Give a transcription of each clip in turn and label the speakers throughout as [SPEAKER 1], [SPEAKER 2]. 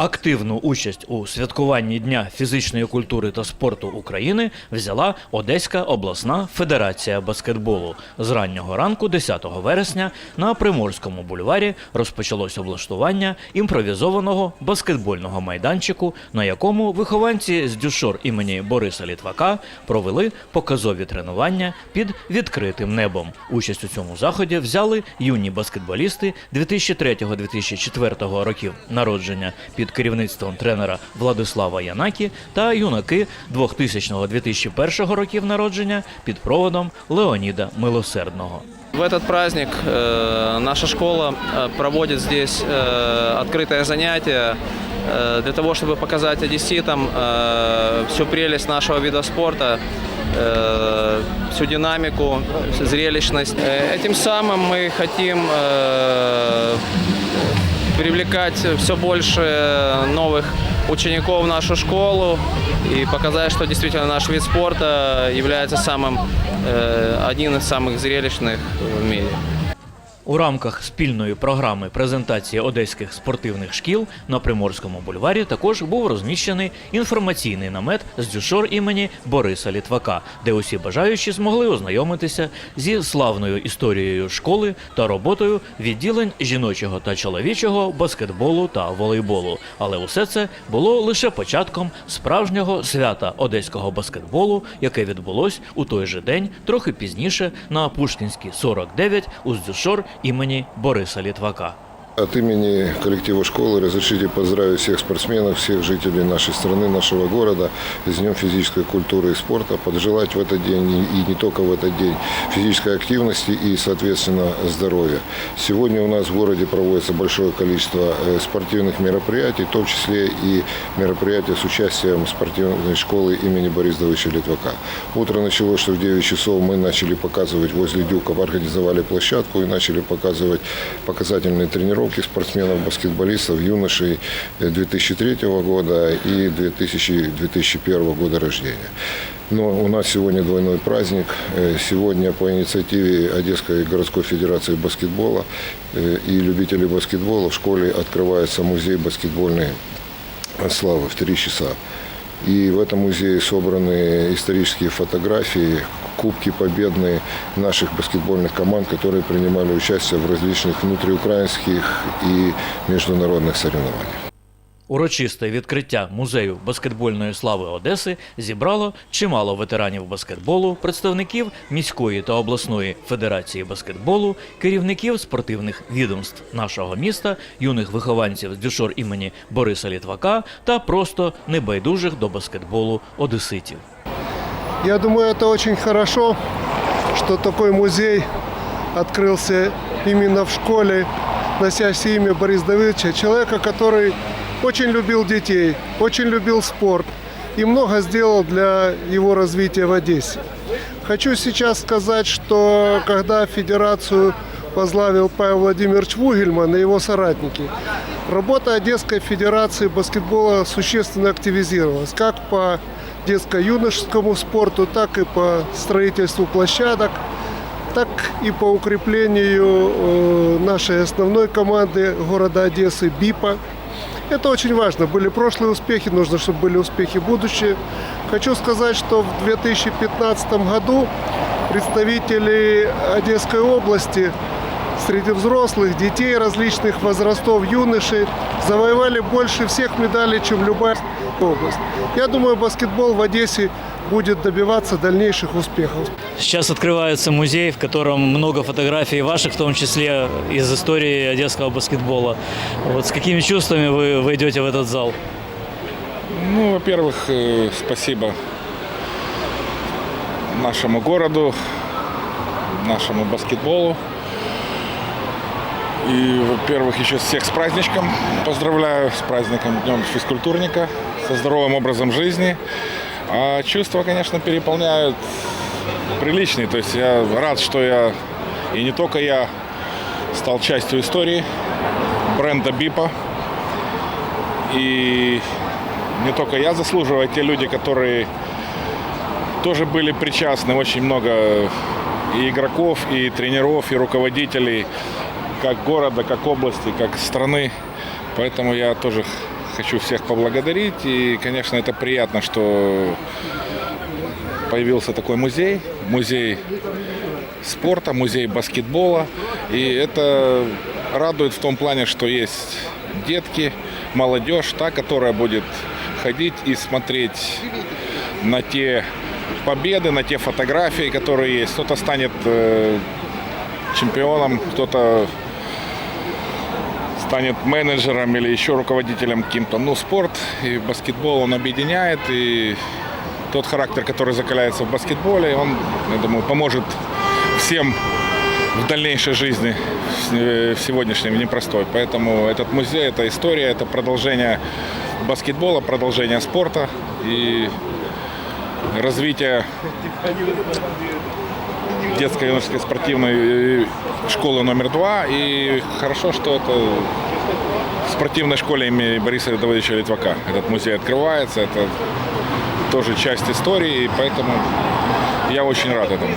[SPEAKER 1] Активну участь у святкуванні Дня фізичної культури та спорту України взяла Одеська обласна федерація баскетболу. З раннього ранку, 10 вересня, на Приморському бульварі розпочалось облаштування імпровізованого баскетбольного майданчику, на якому вихованці з дюшор імені Бориса Літвака провели показові тренування під відкритим небом. Участь у цьому заході взяли юні баскетболісти 2003-2004 років народження під керівництвом тренера Владислава Янакі та юнаки 2000-2001 років народження під проводом Леоніда Милосердного.
[SPEAKER 2] В этот праздник э, наша школа э, проводит здесь э, открытое занятие э, для того, чтобы показать одесситам э, всю прелесть нашего вида спорта, э, всю динамику, всю зрелищность. Э, Этим самым мы хотим э, привлекать все больше новых учеников в нашу школу и показать, что действительно наш вид спорта является самым, э, один из самых зрелищных в мире.
[SPEAKER 1] У рамках спільної програми презентації одеських спортивних шкіл на Приморському бульварі також був розміщений інформаційний намет з дюшор імені Бориса Літвака, де усі бажаючі змогли ознайомитися зі славною історією школи та роботою відділень жіночого та чоловічого баскетболу та волейболу. Але усе це було лише початком справжнього свята одеського баскетболу, яке відбулось у той же день, трохи пізніше на Пушкінській 49 у Здюшор імені Бориса Літвака.
[SPEAKER 3] От имени коллектива школы разрешите поздравить всех спортсменов, всех жителей нашей страны, нашего города с Днем физической культуры и спорта, пожелать в этот день и- не только в этот день физической активности и, соответственно, здоровья. Сегодня у нас в городе проводится большое количество э, спортивных мероприятий, в том числе и мероприятия с участием спортивной школы имени Бориса Давыдовича Литвака. Утро началось, что в 9 часов мы начали показывать возле Дюков, организовали площадку и начали показывать показательные тренировки спортсменов-баскетболистов, юношей э, 2003 года и 2000, 2001 года рождения. Но у нас сегодня двойной праздник. Э, Сегодня по инициативе Одесской городской федерации баскетбола э, и любителей баскетбола в школе открывается музей баскетбольной славы в три часа. И в этом музее собраны исторические фотографии, кубки победные наших баскетбольных команд, которые принимали участие в различных внутриукраинских и международных соревнованиях.
[SPEAKER 1] Урочисте відкриття музею баскетбольної слави Одеси зібрало чимало ветеранів баскетболу, представників міської та обласної федерації баскетболу, керівників спортивних відомств нашого міста, юних вихованців з дюшор імені Бориса Літвака та просто небайдужих до баскетболу одеситів.
[SPEAKER 4] Я думаю, это очень хорошо, что такой музей открылся именно в школе, носящий имя Бориса Давидовича, человека, который очень любил детей, очень любил спорт и много сделал для его развития в Одессе. Хочу сейчас сказать, что когда федерацию возглавил Павел Владимирович Вугельман и его соратники, работа Одесской Федерации баскетбола существенно активизировалась, как по детско-юношескому спорту, так и по строительству площадок, так и по укреплению э, нашей основной команды города Одессы БИПа. Это очень важно. Были прошлые успехи, нужно, чтобы были успехи будущие. Хочу сказать, что в 2015 году представители Одесской области среди взрослых, детей различных возрастов, юношей завоевали больше всех медалей, чем любая область. Я думаю, баскетбол в Одессе будет добиваться дальнейших успехов.
[SPEAKER 1] Сейчас открывается музей, в котором много фотографий ваших, в том числе из истории одесского баскетбола. Вот с какими чувствами вы войдете в этот зал?
[SPEAKER 5] Ну, во-первых, э, спасибо нашему городу, нашему баскетболу. И, во-первых, еще всех с праздничком. Поздравляю с праздником Днем физкультурника, со здоровым образом жизни. А чувства, конечно, переполняют приличные. То есть я рад, что я, и не только я, стал частью истории бренда БИПа. И не только я заслуживаю, а те люди, которые тоже были причастны. Очень много и игроков, и тренеров, и руководителей как города, как области, как страны. Поэтому я тоже хочу всех поблагодарить. И, конечно, это приятно, что появился такой музей. Музей спорта, музей баскетбола. И это радует в том плане, что есть детки, молодежь, та, которая будет ходить и смотреть на те победы, на те фотографии, которые есть. Кто-то станет э, чемпионом, кто-то станет менеджером или еще руководителем каким-то. Ну, спорт и баскетбол он объединяет, и тот характер, который закаляется в баскетболе, он, я думаю, поможет всем в дальнейшей жизни, в сегодняшнем непростой. Поэтому этот музей, это история, это продолжение баскетбола, продолжение спорта и развитие детской юношеской спортивной э, школы номер два. И хорошо, что это в спортивной школе имени Бориса Давыдовича Литвака. Этот музей открывается, это тоже часть истории, и поэтому я очень рад этому.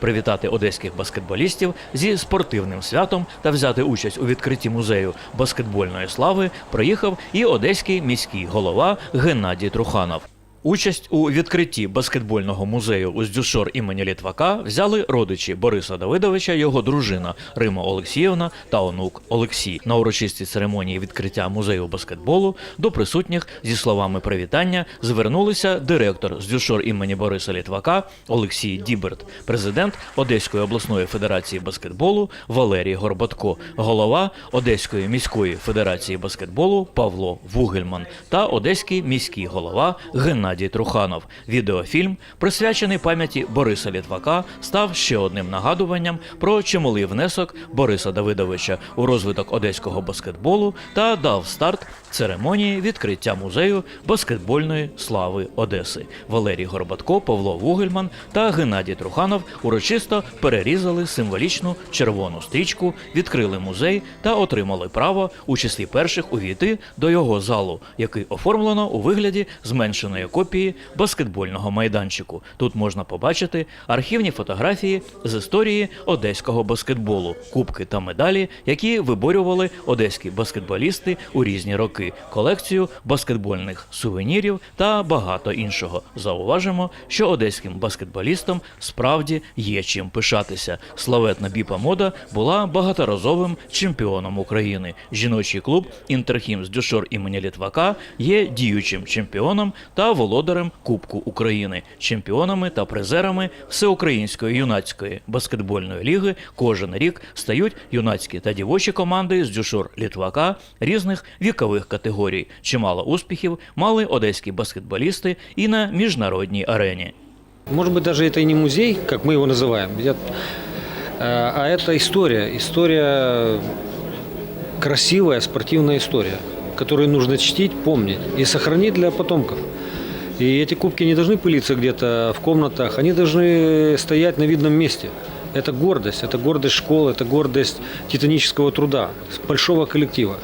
[SPEAKER 1] Привітати одеських баскетболістів зі спортивним святом та взяти участь у відкритті музею баскетбольної слави приїхав і одеський міський голова Геннадій Труханов. Участь у відкритті баскетбольного музею Уздюшор імені Літвака взяли родичі Бориса Давидовича, його дружина Рима Олексіївна та онук Олексій. На урочистій церемонії відкриття музею баскетболу до присутніх зі словами привітання звернулися директор Здюшор імені Бориса Літвака Олексій Діберт, президент Одеської обласної федерації баскетболу Валерій Горбатко, голова Одеської міської федерації баскетболу Павло Вугельман та одеський міський голова Геннадій Труханов. Відеофільм, присвячений пам'яті Бориса Літвака, став ще одним нагадуванням про чималий внесок Бориса Давидовича у розвиток одеського баскетболу та дав старт церемонії відкриття музею баскетбольної слави Одеси. Валерій Горбатко, Павло Вугельман та Геннадій Труханов урочисто перерізали символічну червону стрічку, відкрили музей та отримали право у числі перших увійти до його залу, який оформлено у вигляді зменшеної копії баскетбольного майданчику. Тут можна побачити архівні фотографії з історії одеського баскетболу, кубки та медалі, які виборювали одеські баскетболісти у різні роки, колекцію баскетбольних сувенірів та багато іншого. Зауважимо, що одеським баскетболістам справді є чим пишатися. Славетна Біпа Мода була багаторазовим чемпіоном України. Жіночий клуб Інтерхім з Дюшор імені Літвака є діючим чемпіоном та володарем Кубку України, чемпіонами та призерами Всеукраїнської юнацької баскетбольної ліги. Кожен рік стають юнацькі та дівочі команди з Дюшор Літвака різних вікових категорій. Чимало успіхів мали одеські баскетболісти і на міжнародній арені.
[SPEAKER 6] Может быть, даже это и не музей, как мы его называем, я- э, а это история. История, красивая спортивная история, которую нужно чтить, помнить и сохранить для потомков. И эти кубки не должны пылиться где-то в комнатах, они должны стоять на видном месте. Это гордость, это гордость школы, это гордость титанического труда, большого коллектива.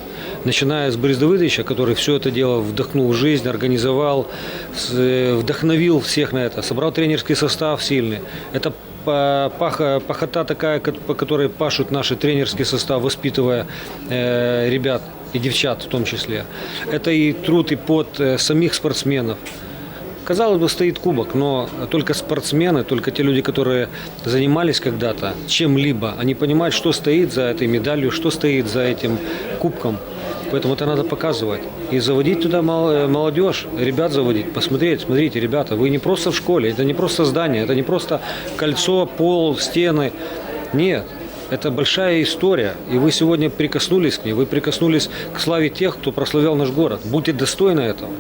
[SPEAKER 6] Начиная с Бориса Давыдовича, который все это дело вдохнул в жизнь, организовал, э, вдохновил всех на это, собрал тренерский состав сильный. Это па- паха- пахота такая, по которой пашут наши тренерский состав, воспитывая э, ребят и девчат в том числе. Это и труд, и пот э, самих спортсменов. Казалось бы, стоит кубок, но только спортсмены, только те люди, которые занимались когда-то чем-либо, они понимают, что стоит за этой медалью, что стоит за этим кубком. Поэтому это надо показывать. И заводить туда э, молодежь, ребят заводить, посмотреть, смотрите, ребята, вы не просто в школе, это не просто здание, это не просто кольцо, пол, стены. Нет, это большая история, и вы сегодня прикоснулись к ней, вы прикоснулись к славе тех, кто прославлял наш город. Будьте достойны этого.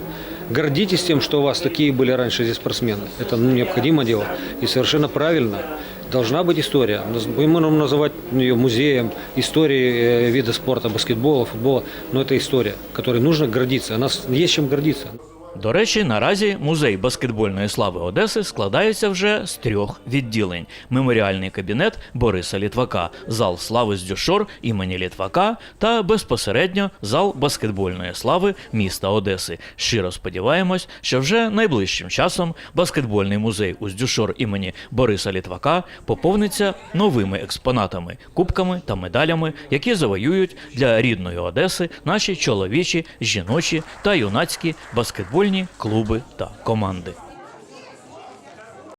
[SPEAKER 6] Гордитесь тем, что у вас такие были раньше здесь спортсмены. Это ну, необходимо делать. И совершенно правильно. Должна быть история. Наз- Мы можем называть ее музеем истории э, вида спорта, баскетбола, футбола, но это история, которой нужно гордиться. У нас есть чем гордиться.
[SPEAKER 1] До речі, наразі музей баскетбольної слави Одеси складається вже з трьох відділень: меморіальний кабінет Бориса Літвака, зал слави з Дюшор імені Літвака та безпосередньо зал баскетбольної слави міста Одеси. Щиро сподіваємось, що вже найближчим часом баскетбольний музей у Дюшор імені Бориса Літвака поповниться новими експонатами, кубками та медалями, які завоюють для рідної Одеси наші чоловічі, жіночі та юнацькі баскетбольні клуби та команди.